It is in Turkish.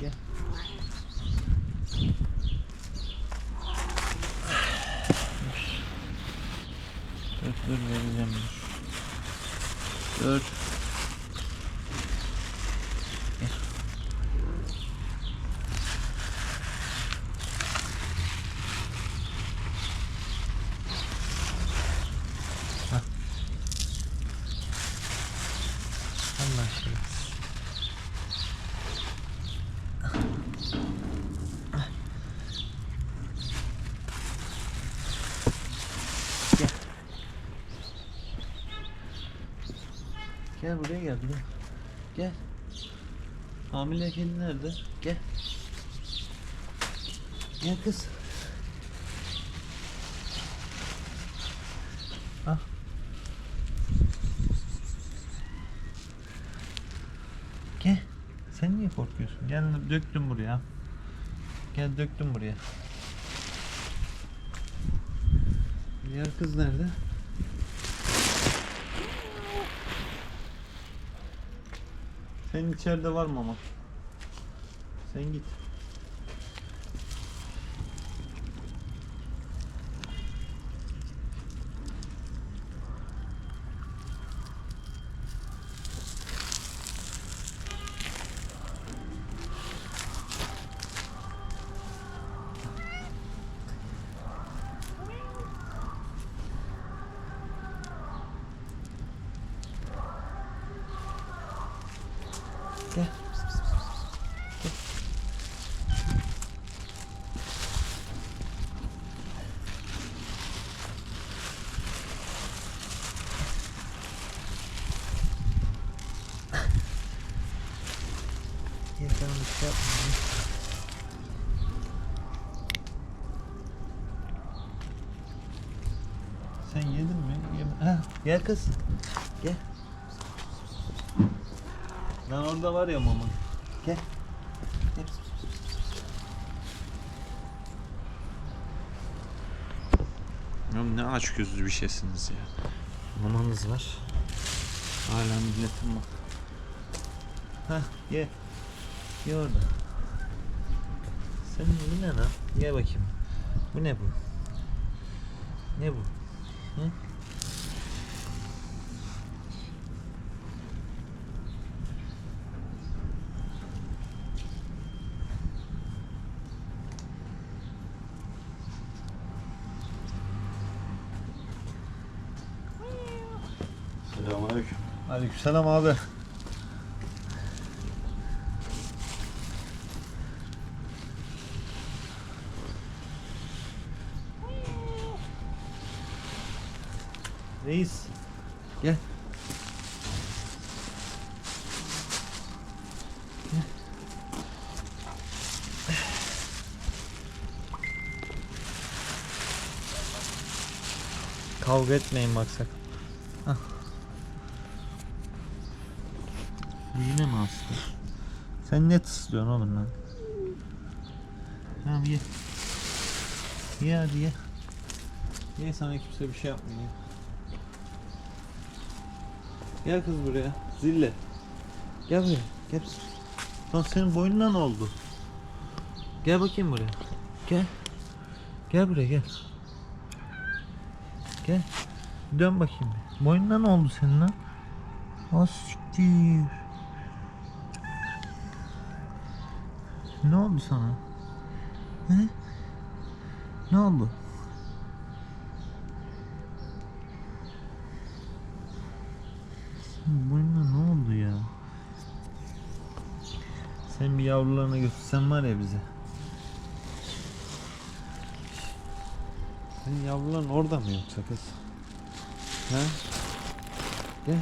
Gel. Dur dur vereceğim dur. Gel buraya gel buraya. Gel. Hamile kedi nerede? Gel. Gel kız. Al. Gel. Sen niye korkuyorsun? Gel döktüm buraya. Gel döktüm buraya. Diğer kız nerede? Senin içeride var mı ama? Sen git. Gel. Gel. Gel tamam bir şey yapma. Sen yedin mi? Yem ha, gel kız. Gel. Lan orada var ya mama. Gel. Gel. Oğlum ne aç gözlü bir şeysiniz ya. Mamanız var. Hala milletin bak. Hah ye. Ye orada. Senin bu ne lan? Ye bakayım. Bu ne bu? Ne bu? Hı? Selamünaleyküm. Aleykümselam abi. Reis. Gel. Kavga etmeyin bak sakın. Bu yine mi hasta? Sen ne tıslıyorsun oğlum lan? Tamam ye. Ye hadi ye. Ye sana kimse bir şey yapmıyor. Gel kız buraya. Zille. Gel buraya. Gel. Lan senin boynuna ne oldu? Gel bakayım buraya. Gel. Gel buraya gel. Gel. Dön bakayım. Boynuna ne oldu senin lan? Ha Ne oldu sana? He? Ne oldu? Boynuna ne oldu ya? Sen bir yavrularına götürsen var ya bize. Senin yavruların orada mı yoksa kız? Ha? Gel.